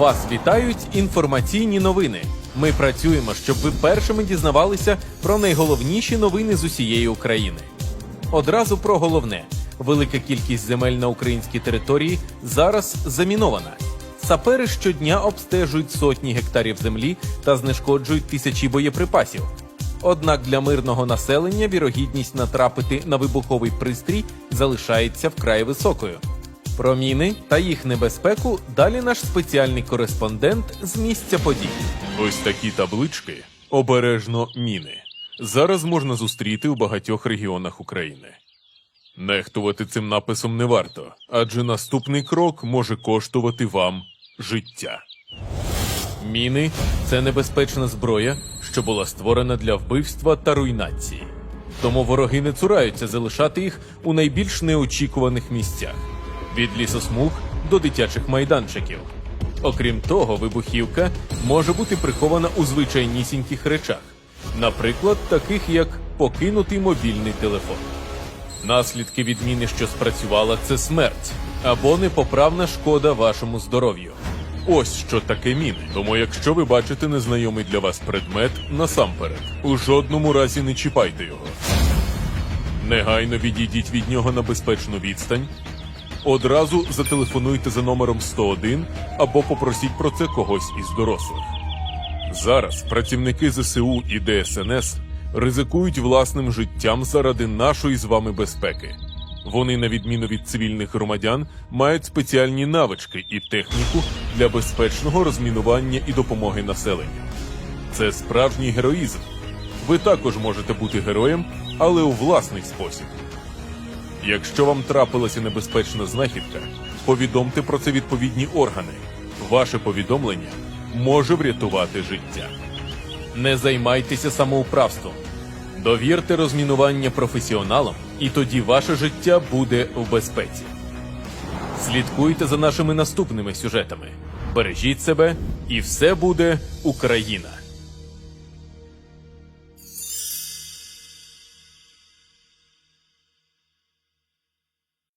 Вас вітають інформаційні новини. Ми працюємо, щоб ви першими дізнавалися про найголовніші новини з усієї України. Одразу про головне: велика кількість земель на українській території зараз замінована. Сапери щодня обстежують сотні гектарів землі та знешкоджують тисячі боєприпасів. Однак для мирного населення вірогідність натрапити на вибуховий пристрій залишається вкрай високою. Про міни та їх небезпеку далі наш спеціальний кореспондент з місця подій. Ось такі таблички обережно міни. Зараз можна зустріти у багатьох регіонах України. Нехтувати цим написом не варто, адже наступний крок може коштувати вам життя. Міни це небезпечна зброя, що була створена для вбивства та руйнації. Тому вороги не цураються залишати їх у найбільш неочікуваних місцях від лісосмуг до дитячих майданчиків. Окрім того, вибухівка може бути прихована у звичайнісіньких речах, наприклад, таких як покинутий мобільний телефон. Наслідки відміни, що спрацювала, це смерть або непоправна шкода вашому здоров'ю. Ось що таке міни. Тому, якщо ви бачите незнайомий для вас предмет, насамперед, у жодному разі не чіпайте його. Негайно відійдіть від нього на безпечну відстань. Одразу зателефонуйте за номером 101 або попросіть про це когось із дорослих. Зараз працівники ЗСУ і ДСНС ризикують власним життям заради нашої з вами безпеки. Вони, на відміну від цивільних громадян, мають спеціальні навички і техніку для безпечного розмінування і допомоги населенню. Це справжній героїзм. Ви також можете бути героєм, але у власний спосіб. Якщо вам трапилася небезпечна знахідка, повідомте про це відповідні органи. Ваше повідомлення може врятувати життя. Не займайтеся самоуправством. Довірте розмінування професіоналам, і тоді ваше життя буде в безпеці. Слідкуйте за нашими наступними сюжетами. Бережіть себе, і все буде Україна.